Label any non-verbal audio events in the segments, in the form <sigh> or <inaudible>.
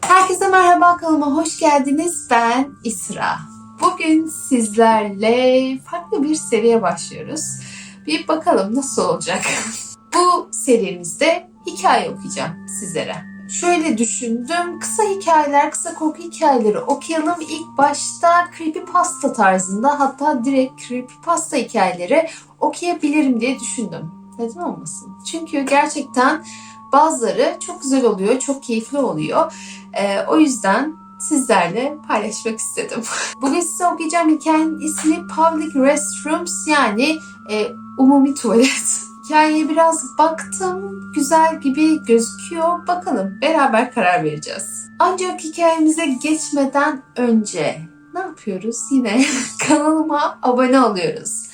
Herkese merhaba kanalıma hoş geldiniz. Ben İsra. Bugün sizlerle farklı bir seriye başlıyoruz. Bir bakalım nasıl olacak. <laughs> Bu serimizde hikaye okuyacağım sizlere. Şöyle düşündüm. Kısa hikayeler, kısa korku hikayeleri okuyalım. İlk başta creepypasta tarzında hatta direkt creepypasta hikayeleri okuyabilirim diye düşündüm. Neden olmasın? Çünkü gerçekten bazıları çok güzel oluyor, çok keyifli oluyor. Ee, o yüzden sizlerle paylaşmak istedim. <laughs> Bugün size okuyacağım hikayenin ismi Public Restrooms yani e, umumi tuvalet. <laughs> Hikayeye biraz baktım. Güzel gibi gözüküyor. Bakalım beraber karar vereceğiz. Ancak hikayemize geçmeden önce ne yapıyoruz? Yine <laughs> kanalıma abone oluyoruz.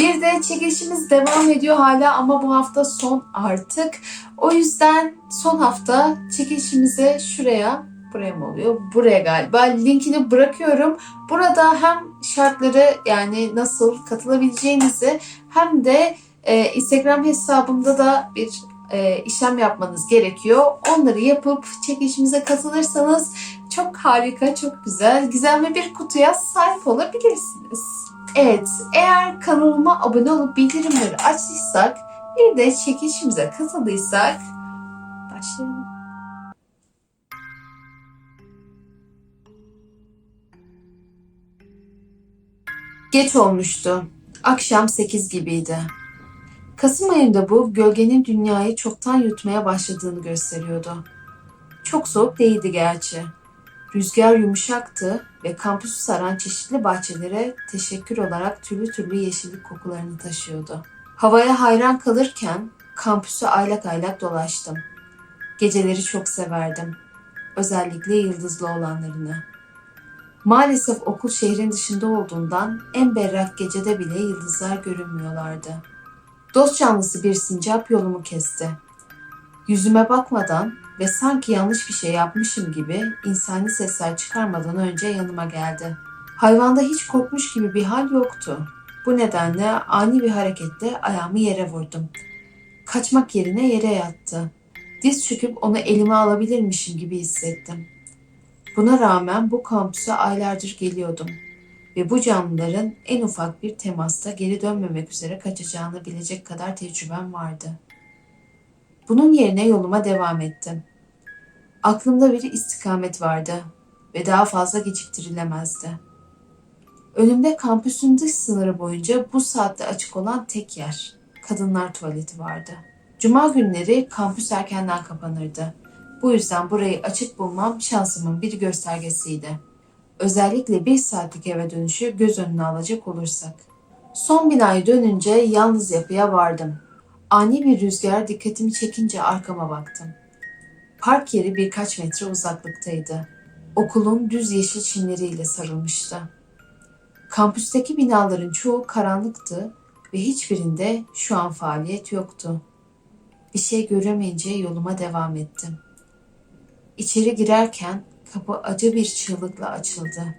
Bir de çekilişimiz devam ediyor hala ama bu hafta son artık. O yüzden son hafta çekilişimize şuraya, buraya mı oluyor? Buraya galiba linkini bırakıyorum. Burada hem şartları yani nasıl katılabileceğinizi hem de e, Instagram hesabımda da bir e, işlem yapmanız gerekiyor. Onları yapıp çekilişimize katılırsanız çok harika, çok güzel, gizemli bir kutuya sahip olabilirsiniz. Evet, eğer kanalıma abone olup bildirimleri açtıysak, bir de çekilişimize katıldıysak başlayalım. Geç olmuştu. Akşam 8 gibiydi. Kasım ayında bu gölgenin dünyayı çoktan yutmaya başladığını gösteriyordu. Çok soğuk değildi gerçi. Rüzgar yumuşaktı ve kampüsü saran çeşitli bahçelere teşekkür olarak türlü türlü yeşillik kokularını taşıyordu. Havaya hayran kalırken kampüsü aylak aylak dolaştım. Geceleri çok severdim. Özellikle yıldızlı olanlarını. Maalesef okul şehrin dışında olduğundan en berrak gecede bile yıldızlar görünmüyorlardı. Dost canlısı bir sincap yolumu kesti. Yüzüme bakmadan ve sanki yanlış bir şey yapmışım gibi insani sesler çıkarmadan önce yanıma geldi. Hayvanda hiç korkmuş gibi bir hal yoktu. Bu nedenle ani bir hareketle ayağımı yere vurdum. Kaçmak yerine yere yattı. Diz çöküp onu elime alabilirmişim gibi hissettim. Buna rağmen bu kampüse aylardır geliyordum ve bu canlıların en ufak bir temasta geri dönmemek üzere kaçacağını bilecek kadar tecrübem vardı. Bunun yerine yoluma devam ettim. Aklımda bir istikamet vardı ve daha fazla geciktirilemezdi. Önümde kampüsün dış sınırı boyunca bu saatte açık olan tek yer, kadınlar tuvaleti vardı. Cuma günleri kampüs erkenden kapanırdı. Bu yüzden burayı açık bulmam şansımın bir göstergesiydi. Özellikle bir saatlik eve dönüşü göz önüne alacak olursak. Son binayı dönünce yalnız yapıya vardım. Ani bir rüzgar dikkatimi çekince arkama baktım. Park yeri birkaç metre uzaklıktaydı. Okulun düz yeşil çimleriyle sarılmıştı. Kampüsteki binaların çoğu karanlıktı ve hiçbirinde şu an faaliyet yoktu. Bir şey göremeyince yoluma devam ettim. İçeri girerken kapı acı bir çığlıkla açıldı.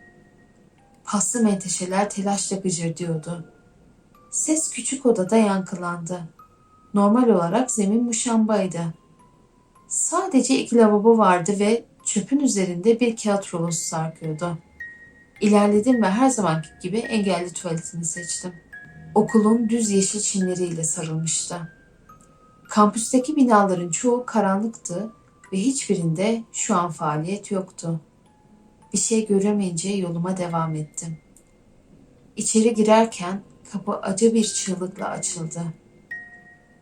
Paslı menteşeler telaşla gıcırdıyordu. Ses küçük odada yankılandı. Normal olarak zemin muşambaydı. Sadece iki lavabo vardı ve çöpün üzerinde bir kağıt rolosu sarkıyordu. İlerledim ve her zamanki gibi engelli tuvaletini seçtim. Okulun düz yeşil çimleriyle sarılmıştı. Kampüsteki binaların çoğu karanlıktı ve hiçbirinde şu an faaliyet yoktu. Bir şey göremeyince yoluma devam ettim. İçeri girerken kapı acı bir çığlıkla açıldı.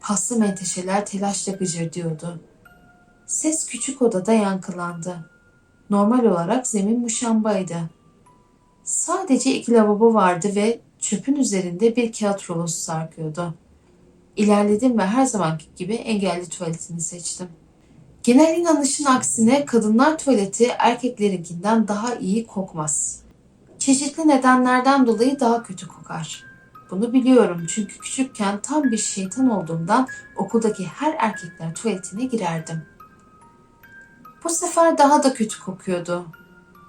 Paslı menteşeler telaşla gıcırdıyordu. Ses küçük odada yankılandı. Normal olarak zemin muşambaydı. Sadece iki lavabo vardı ve çöpün üzerinde bir kağıt rolosu sarkıyordu. İlerledim ve her zamanki gibi engelli tuvaletini seçtim. Genel inanışın aksine kadınlar tuvaleti erkeklerinkinden daha iyi kokmaz. Çeşitli nedenlerden dolayı daha kötü kokar. Bunu biliyorum çünkü küçükken tam bir şeytan olduğumdan okuldaki her erkekler tuvaletine girerdim. Bu sefer daha da kötü kokuyordu.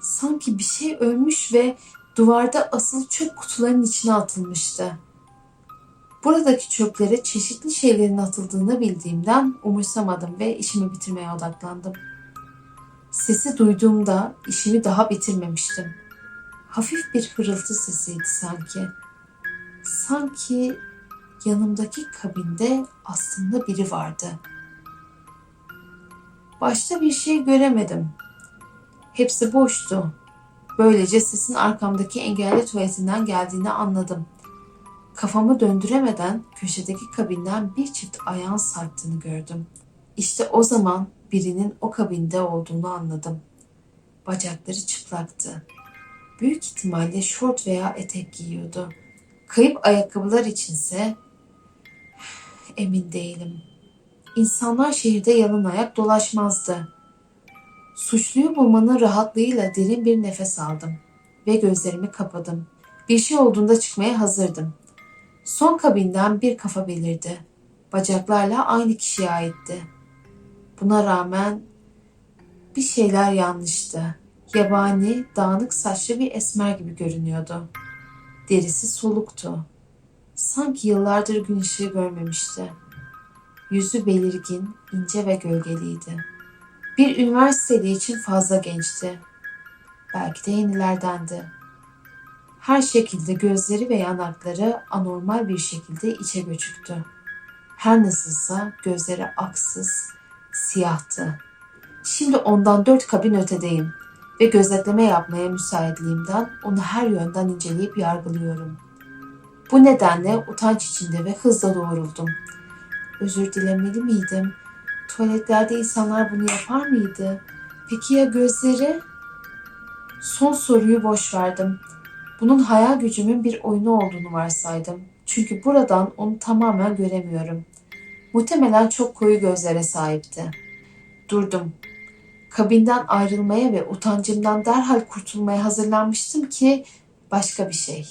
Sanki bir şey ölmüş ve duvarda asılı çöp kutularının içine atılmıştı. Buradaki çöplere çeşitli şeylerin atıldığını bildiğimden umursamadım ve işimi bitirmeye odaklandım. Sesi duyduğumda işimi daha bitirmemiştim. Hafif bir hırıltı sesiydi sanki. Sanki yanımdaki kabinde aslında biri vardı. Başta bir şey göremedim. Hepsi boştu. Böylece sesin arkamdaki engelli tuvaletinden geldiğini anladım. Kafamı döndüremeden köşedeki kabinden bir çift ayağın sarktığını gördüm. İşte o zaman birinin o kabinde olduğunu anladım. Bacakları çıplaktı. Büyük ihtimalle şort veya etek giyiyordu. Kayıp ayakkabılar içinse emin değilim. İnsanlar şehirde yalın ayak dolaşmazdı. Suçluyu bulmanın rahatlığıyla derin bir nefes aldım ve gözlerimi kapadım. Bir şey olduğunda çıkmaya hazırdım. Son kabinden bir kafa belirdi. Bacaklarla aynı kişiye aitti. Buna rağmen bir şeyler yanlıştı. Yabani, dağınık saçlı bir esmer gibi görünüyordu. Derisi soluktu. Sanki yıllardır gün ışığı görmemişti. Yüzü belirgin, ince ve gölgeliydi. Bir üniversiteli için fazla gençti. Belki de yenilerdendi. Her şekilde gözleri ve yanakları anormal bir şekilde içe göçüktü. Her nasılsa gözleri aksız, siyahtı. Şimdi ondan dört kabin ötedeyim ve gözetleme yapmaya müsaitliğimden onu her yönden inceleyip yargılıyorum. Bu nedenle utanç içinde ve hızla doğruldum. Özür dilemeli miydim? Tuvaletlerde insanlar bunu yapar mıydı? Peki ya gözleri? Son soruyu boş verdim. Bunun hayal gücümün bir oyunu olduğunu varsaydım. Çünkü buradan onu tamamen göremiyorum. Muhtemelen çok koyu gözlere sahipti. Durdum. Kabinden ayrılmaya ve utancımdan derhal kurtulmaya hazırlanmıştım ki başka bir şey.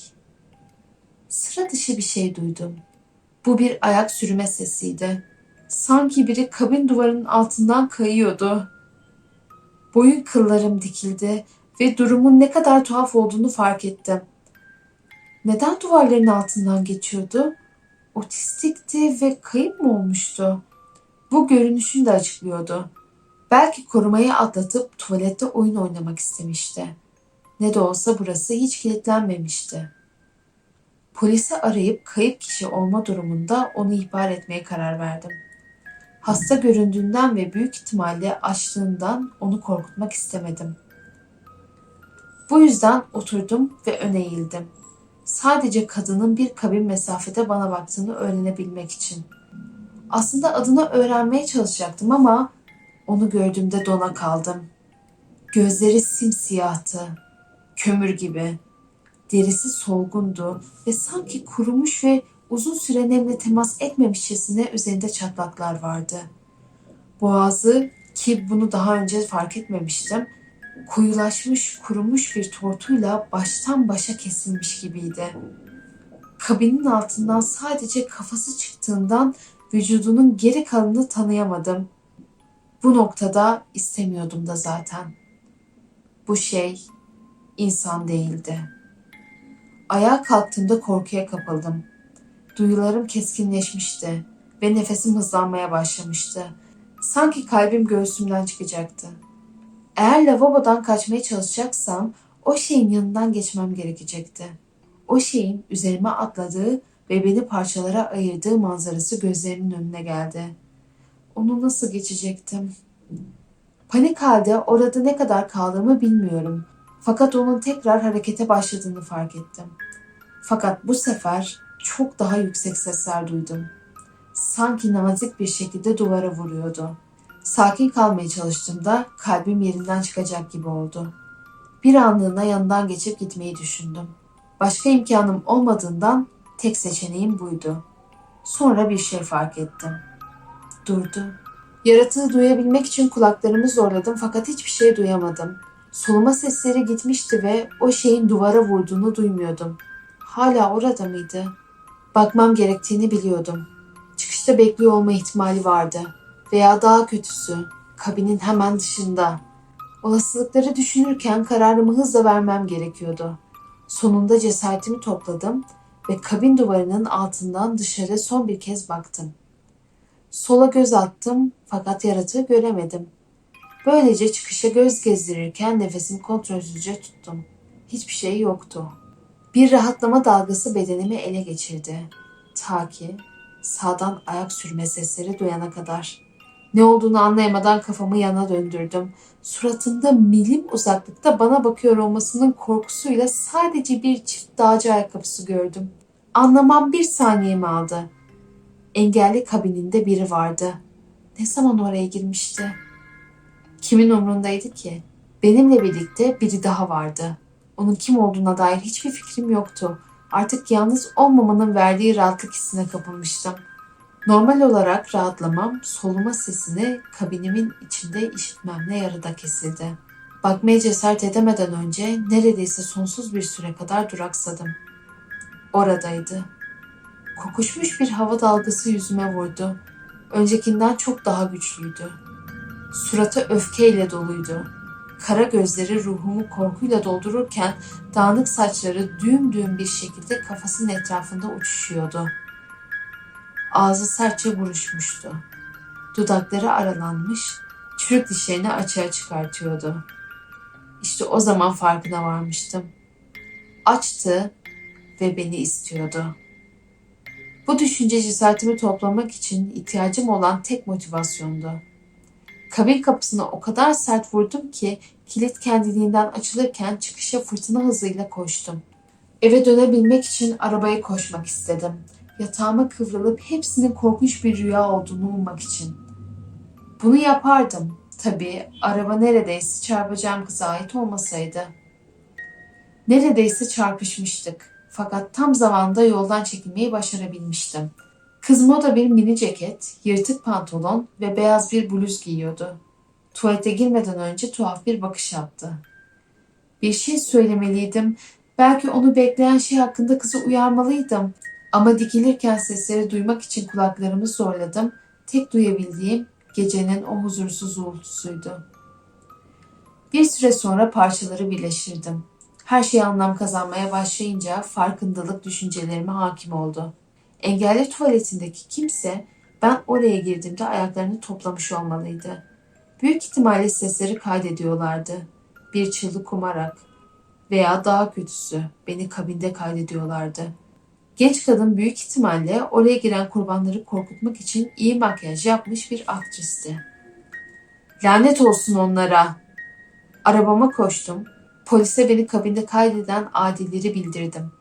Sıra dışı bir şey duydum. Bu bir ayak sürüme sesiydi. Sanki biri kabin duvarının altından kayıyordu. Boyun kıllarım dikildi ve durumun ne kadar tuhaf olduğunu fark ettim. Neden duvarların altından geçiyordu? Otistikti ve kayıp mı olmuştu? Bu görünüşünü de açıklıyordu. Belki korumayı atlatıp tuvalette oyun oynamak istemişti. Ne de olsa burası hiç kilitlenmemişti. Polisi arayıp kayıp kişi olma durumunda onu ihbar etmeye karar verdim. Hasta göründüğünden ve büyük ihtimalle açlığından onu korkutmak istemedim. Bu yüzden oturdum ve öne eğildim. Sadece kadının bir kabin mesafede bana baktığını öğrenebilmek için. Aslında adını öğrenmeye çalışacaktım ama onu gördüğümde dona kaldım. Gözleri simsiyahtı, kömür gibi. Derisi solgundu ve sanki kurumuş ve uzun süre nemle temas etmemişçesine üzerinde çatlaklar vardı. Boğazı ki bunu daha önce fark etmemiştim, koyulaşmış, kurumuş bir tortuyla baştan başa kesilmiş gibiydi. Kabinin altından sadece kafası çıktığından vücudunun geri kalanını tanıyamadım. Bu noktada istemiyordum da zaten. Bu şey insan değildi. Ayağa kalktığımda korkuya kapıldım. Duyularım keskinleşmişti ve nefesim hızlanmaya başlamıştı. Sanki kalbim göğsümden çıkacaktı. Eğer lavabodan kaçmaya çalışacaksam o şeyin yanından geçmem gerekecekti. O şeyin üzerime atladığı ve beni parçalara ayırdığı manzarası gözlerimin önüne geldi. Onu nasıl geçecektim? Panik halde orada ne kadar kaldığımı bilmiyorum. Fakat onun tekrar harekete başladığını fark ettim. Fakat bu sefer çok daha yüksek sesler duydum. Sanki nazik bir şekilde duvara vuruyordu. Sakin kalmaya çalıştığımda kalbim yerinden çıkacak gibi oldu. Bir anlığına yanından geçip gitmeyi düşündüm. Başka imkanım olmadığından tek seçeneğim buydu. Sonra bir şey fark ettim. Durdu. Yaratığı duyabilmek için kulaklarımı zorladım fakat hiçbir şey duyamadım. Soluma sesleri gitmişti ve o şeyin duvara vurduğunu duymuyordum. Hala orada mıydı? Bakmam gerektiğini biliyordum. Çıkışta bekliyor olma ihtimali vardı. Veya daha kötüsü, kabinin hemen dışında. Olasılıkları düşünürken kararımı hızla vermem gerekiyordu. Sonunda cesaretimi topladım ve kabin duvarının altından dışarı son bir kez baktım. Sola göz attım fakat yaratığı göremedim. Böylece çıkışa göz gezdirirken nefesimi kontrolsüzce tuttum. Hiçbir şey yoktu. Bir rahatlama dalgası bedenimi ele geçirdi. Ta ki sağdan ayak sürme sesleri duyana kadar. Ne olduğunu anlayamadan kafamı yana döndürdüm. Suratında milim uzaklıkta bana bakıyor olmasının korkusuyla sadece bir çift dağcı ayakkabısı gördüm. Anlamam bir saniyemi aldı. Engelli kabininde biri vardı. Ne zaman oraya girmişti? Kimin umrundaydı ki? Benimle birlikte biri daha vardı. Onun kim olduğuna dair hiçbir fikrim yoktu. Artık yalnız olmamanın verdiği rahatlık hissine kapılmıştım. Normal olarak rahatlamam soluma sesini kabinimin içinde işitmemle yarıda kesildi. Bakmaya cesaret edemeden önce neredeyse sonsuz bir süre kadar duraksadım. Oradaydı. Kokuşmuş bir hava dalgası yüzüme vurdu. Öncekinden çok daha güçlüydü. Suratı öfkeyle doluydu. Kara gözleri ruhumu korkuyla doldururken dağınık saçları düğüm düğüm bir şekilde kafasının etrafında uçuşuyordu. Ağzı sertçe buruşmuştu. Dudakları aralanmış, çürük dişlerini açığa çıkartıyordu. İşte o zaman farkına varmıştım. Açtı ve beni istiyordu. Bu düşünce cesaretimi toplamak için ihtiyacım olan tek motivasyondu. Kabin kapısına o kadar sert vurdum ki kilit kendiliğinden açılırken çıkışa fırtına hızıyla koştum. Eve dönebilmek için arabaya koşmak istedim. Yatağıma kıvrılıp hepsinin korkunç bir rüya olduğunu ummak için. Bunu yapardım. Tabii araba neredeyse çarpacağım kıza ait olmasaydı. Neredeyse çarpışmıştık. Fakat tam zamanda yoldan çekilmeyi başarabilmiştim. Kız moda bir mini ceket, yırtık pantolon ve beyaz bir bluz giyiyordu. Tuvalete girmeden önce tuhaf bir bakış attı. Bir şey söylemeliydim. Belki onu bekleyen şey hakkında kızı uyarmalıydım. Ama dikilirken sesleri duymak için kulaklarımı zorladım. Tek duyabildiğim gecenin o huzursuz uğultusuydu. Bir süre sonra parçaları birleştirdim. Her şey anlam kazanmaya başlayınca farkındalık düşüncelerime hakim oldu. Engelli tuvaletindeki kimse ben oraya girdiğimde ayaklarını toplamış olmalıydı. Büyük ihtimalle sesleri kaydediyorlardı. Bir çığlık umarak veya daha kötüsü beni kabinde kaydediyorlardı. Genç kadın büyük ihtimalle oraya giren kurbanları korkutmak için iyi makyaj yapmış bir aktristi. Lanet olsun onlara. Arabama koştum. Polise beni kabinde kaydeden adilleri bildirdim.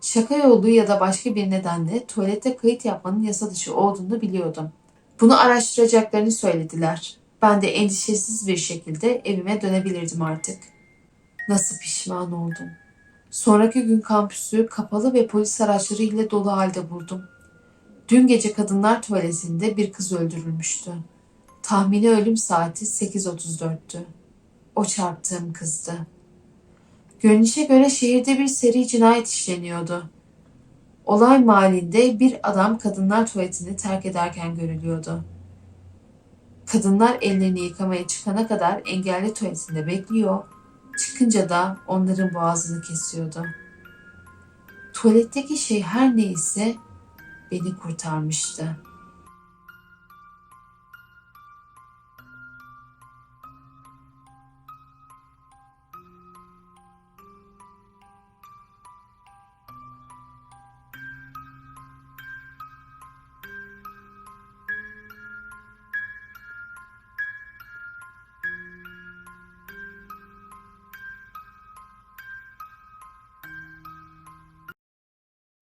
Şaka yolu ya da başka bir nedenle tuvalette kayıt yapmanın yasa dışı olduğunu biliyordum. Bunu araştıracaklarını söylediler. Ben de endişesiz bir şekilde evime dönebilirdim artık. Nasıl pişman oldum. Sonraki gün kampüsü kapalı ve polis araçları ile dolu halde buldum. Dün gece kadınlar tuvaletinde bir kız öldürülmüştü. Tahmini ölüm saati 8.34'tü. O çarptığım kızdı. Görünüşe göre şehirde bir seri cinayet işleniyordu. Olay mahallinde bir adam kadınlar tuvaletini terk ederken görülüyordu. Kadınlar ellerini yıkamaya çıkana kadar engelli tuvaletinde bekliyor, çıkınca da onların boğazını kesiyordu. Tuvaletteki şey her neyse beni kurtarmıştı.